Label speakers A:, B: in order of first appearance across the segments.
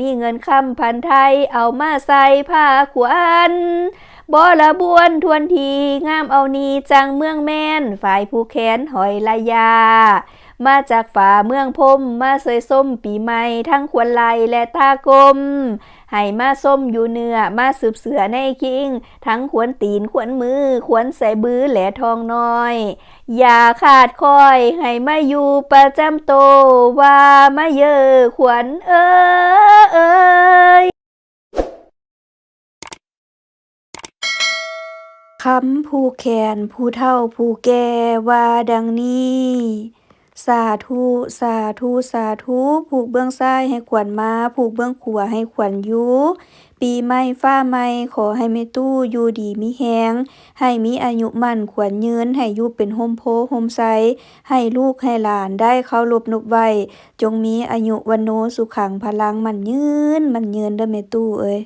A: มีเงินคำพันไทยเอามาใส่ผ้าขวัญ บละบวนทวนทีงามเอานีจังเมืองแม่น ฝ่ายผู้แขนหอยละยา มาจากฝ่าเมืองพมมาเสยส้มปีใหม่ทั้งควนไลและตากลมให้มาส้มอยู่เนื้อมาสืบเสือในคิง ทั้งขวนตีนขวนมือ ขวนใส่บื้อแหละทองน้อย อย่าขาดคอย ให้มาอยู่ประจำโตว่ามาเยอะขวัญเอ้ยเอ้ย คำผู้แขนผู้เฒ่าผู้แก่ว่าดังนี้ สาธุสาธุสาธุผูกเบื้องซ้ายให้ขวัญมาผูกเบื้องขวาให้ขวัญยูปีใหม่ฟ้าใหม่ขอให้แม่ตู้อยู่ดีมีแฮงให้มีอายุมั่นขวัญยืนให้อยู่เป็นห่มโพห่มไสให้ลูกให้หลานได้เคารพนบไหวจงมีอายุวันโนสุขังพลังมันยืน มันยืนเด้อแม่ตู้เอ้ย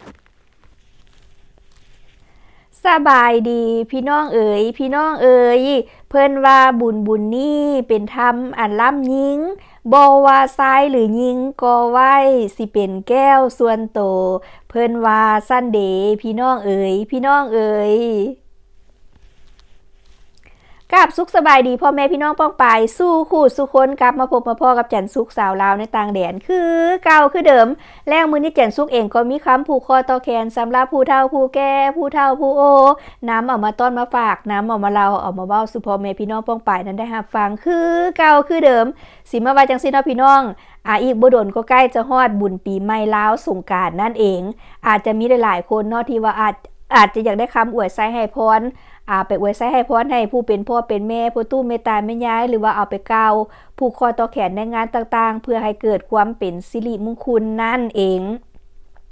A: สบายดีพี่น้องเอ๋ยพี่น้องเอ๋ยเพิ่นว่าบุญบุญนี่เป็นธรรมอันล่ำยิงบอว่าซ้ายหรือยิงก็ไว้สิเป็นแก้วส่วนโต เพิ่นว่าสั้นเดพี่น้องเอ๋ยพี่น้องเอ๋ย กับสุขสบายดีพ่อแม่พี่น้องป้องปายสู้คู่สู้คนกลับมาพบมาพ่อกับจันสุกสาวลาวในต่างแดนคือเก่าคือเดิม แล้วมือนี้จันสุกเองก็มีคำผูกคอต่อแขนสำหรับผู้เฒ่าผู้แก่ผู้เฒ่าผู้โอ น้ำเอามาต้อนมาฝากน้ำเอามาเราเอามาเว้าสุพ่อแม่พี่น้องป้องปายนั้นได้รับฟังคือเก่าคือเดิมสิมาว่าจังซี่เนาะพี่น้องอาอีกบ่โดนก็ใกล้จะฮอดบุญปีใหม่ลาวสงกานต์นั่นเอง อาจจะมีหลายๆคนเนาะที่ว่าอาจอาจจะอยากได้คำอวยไซให้พร อาไปอวยไซให้พ่อให้ผู้เป็นพ่อเป็นแม่ผู้ตู้เมตตาแม่ยาย หรือว่าเอาไปกาวผูกคอต่อแขนในงานต่างๆ เพื่อให้เกิดความเป็นสิริมงคลนั่นเอง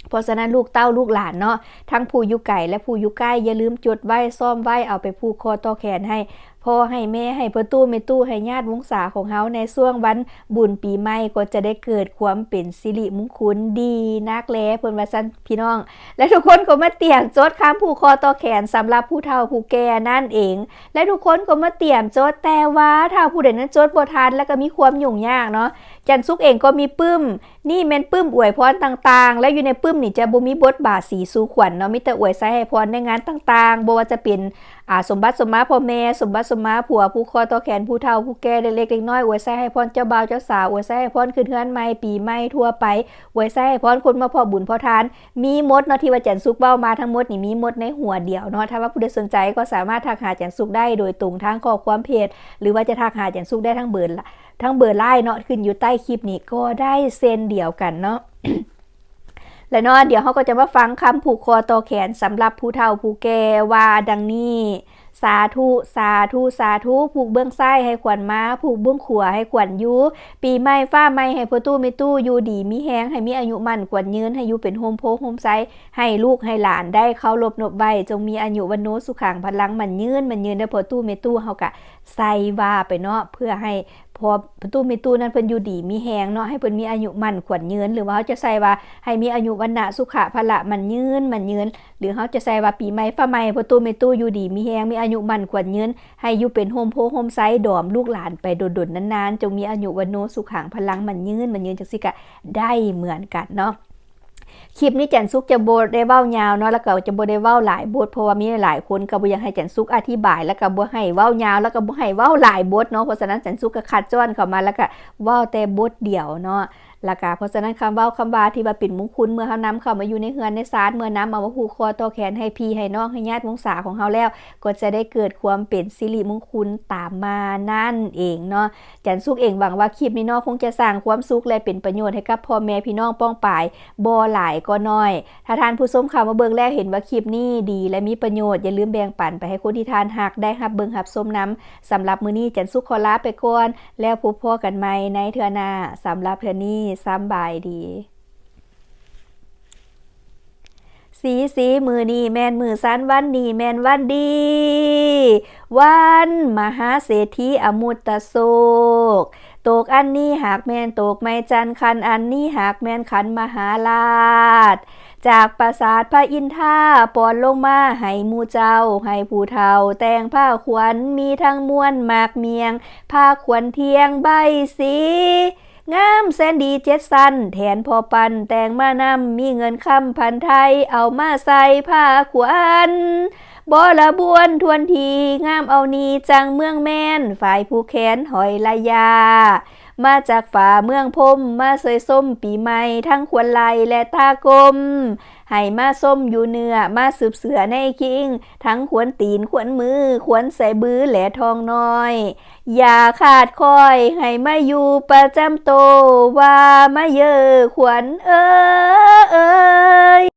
A: เพราะฉะนั้นลูกเต้าลูกหลานเนาะทั้งผู้อยู่ไก่และผู้อยู่ใกล้อย่าลืมจดไว้ซ่อมไว้เอาไปผูกคอต่อแขนให้ พ่อให้แม่ให้พ่อตู้แม่ตู้ให้ญาติวงศาของเฮาในช่วงวันบุญปีใหม่ก็จะได้เกิดความเป็นสิริมงคลดีนักแลเพิ่นว่าซั่นพี่น้อง และทุกคนก็มาเตรียมจดคำผูกคอต่อแขนสำหรับผู้เฒ่าผู้แก่นั่นเอง และทุกคนก็มาเตรียมจดแต่ว่าถ้าผู้ใดนั้นจดบ่ทันแล้วก็มีความยุ่งยากเนาะจันซุกเองก็มีปึ้ม นี่แม่นปึ้มอวยพรต่างๆ และอยู่ในปึ้มนี่จะบ่มีบทบาทสีสู่ขวัญเนาะมีแต่อวยใส่ให้พรในงานต่างๆบ่ว่าจะเป็น อ่าสมบัติสมมาพ่อแม่สมบัติสมมาผัวผู้คอต่อแขนผู้เฒ่าผู้แก่เล็กๆน้อยอวยใส่ให้พรเจ้าบ่าวเจ้าสาวอวยใส่ให้พรขึ้นเฮือนใหม่ปีใหม่ทั่วไปอวยใส่ให้พรคนมาพ่อบุญพ่อทาน มีมดเนาะที่ว่าจันซุกเบ้ามาทั้งหมดนี่มีมดในหัวเดียวเนาะถ้าว่าผู้ใดสนใจก็สามารถทักหาจันซุกได้โดยตรงทางข้อความเพจ หรือว่าจะทักหาจันซุกได้ทั้งเบอร์ทั้งเบอร์ไลน์เนาะขึ้นอยู่ใต้คลิปนี้ก็ได้เซนเดียวกันเนาะ และเนาะเดี๋ยวเขาก็จะมาฟังคำผูกคอต่อแขนสำหรับผู้เฒ่าผู้แก่ว่าดังนี้สาธุสาธุสาธุผูกเบื้องซ้ายให้ขวัญม้าผูกเบื้องขวาให้ขวัญยูปีใหม่ฟ้าใหม่ให้พ่อตู้ม่ตู้อยู่ดีมีแฮงให้มีอายุมั่นขวัญยืนให้อยู่เป็นโฮมโพโฮมไซให้ลูกให้หลานได้เข้ารบนบใบจงมีอายุวันโนสุขังพลังมันยืนมันยืนได้พ่อตู้ม่ตู้เฮากะใส่ว่าไปเนาะเพื่อให้ พอประตูมีตู้นั้นเพิ่นอยู่ดีมีแหงเนาะให้เพิ่นมีอายุมั่นขวัญยืน หรือว่าเขาจะใส่ว่าให้มีอายุวันนะสุขะพละมันยืนมันยืน หรือเขาจะใส่ว่าปีใหม่ฟ้าใหม่ประตูมีตู้อยู่ดีมีแหงมีอายุมั่นขวัญยืน ให้อยู่เป็นโฮมโพโฮมไซด์ดอมลูกหลานไปโดดๆนานๆจงมีอายุวันโนสุขังพลังมันยืนมันยืนจังสิกะได้เหมือนกันเนาะ คลิปนี้จันซุกจะโบได้เว้ายาวเนาะแล้วก็จะโบได้เว้าหลายบทเพราะว่ามีหลายคนก็บ่อยังให้จันซุกอธิบาย แล้วก็บ่ให้เว้ายาว แล้วก็บ่ให้เว้าหลายบทเนาะเพราะฉะนั้นจันซุกก็คัดจ้อนเข้ามาแล้วก็เว้าแต่บทเดียวเนาะ แล้วก็เพราะฉะนั้นคำเว้าคำว่าที่ว่าเป็นมุงคลเมื่อเฮานํเข้ามาอยู่ในเฮือนในศาลเมื่อนํเอามาผูกคอต่อแขนให้พี่ให้น้องให้ญาติวงศาของเฮาแล้ว ก็จะได้เกิดความเป็นสิริมงคลตามมานั่นเองเนาะจันสุกเองหวังว่าคลิปนี้เนาะคงจะสร้างความสุขและเป็นประโยชน์ให้กับพ่อแม่พี่น้องป้องปายบ่หลายก็น้อย ถ้าทานผู้ชมข่าวมาเบิ่งแล้วเห็นว่าคลิปนี้ดีและมีประโยชน์อย่าลืมแบ่งปันไปให้คนที่ทานหักได้รับเบิ่งรับชมนํสำหรับมื้อนี้จันสุกขอลาไปก่อนแล้วพบพอกันใหม่ในเทื่อหน้าสำหรับเทื่อนี้สำบายดี สีสีมือนีแมนมือสันวันนีแมนวันดี วันมหาเศรษฐีอมุตตโศกตกอันนี้หากแมนตกไม่จันคันอันนี้หากแมนขันมหาลาชจากปราสาทพระอินทราปอนลงมาให้มูเจ้า ให้ผู้เฒ่า แต่งผ้าขวัญมีทั้งม้วนหมากเมียง ผ้าขวัญเทียงใบสี งามแสนดีเจ็ดสันแทนพอปันแต่งมานำมีเงินคำพันไทย เอามาใส่ผ้าขวันบละบวนทวนที งามเอานีจังเมืองแม่น ฝ่ายผู้แขนหอยละยา มาจากฝ่าเมืองพมมาเสยส้มปีใหม่ทั้งควนไลและตากลมให้มาส้มอยู่เนื้อมาสืบเสือในคิง ทั้งขวนตีนขวนมือ ขวนใส่บื้อแหลทองน้อย อย่าขาดคอย ให้มาอยู่ประจำโตว่ามาเยอะขวัญเอ้ย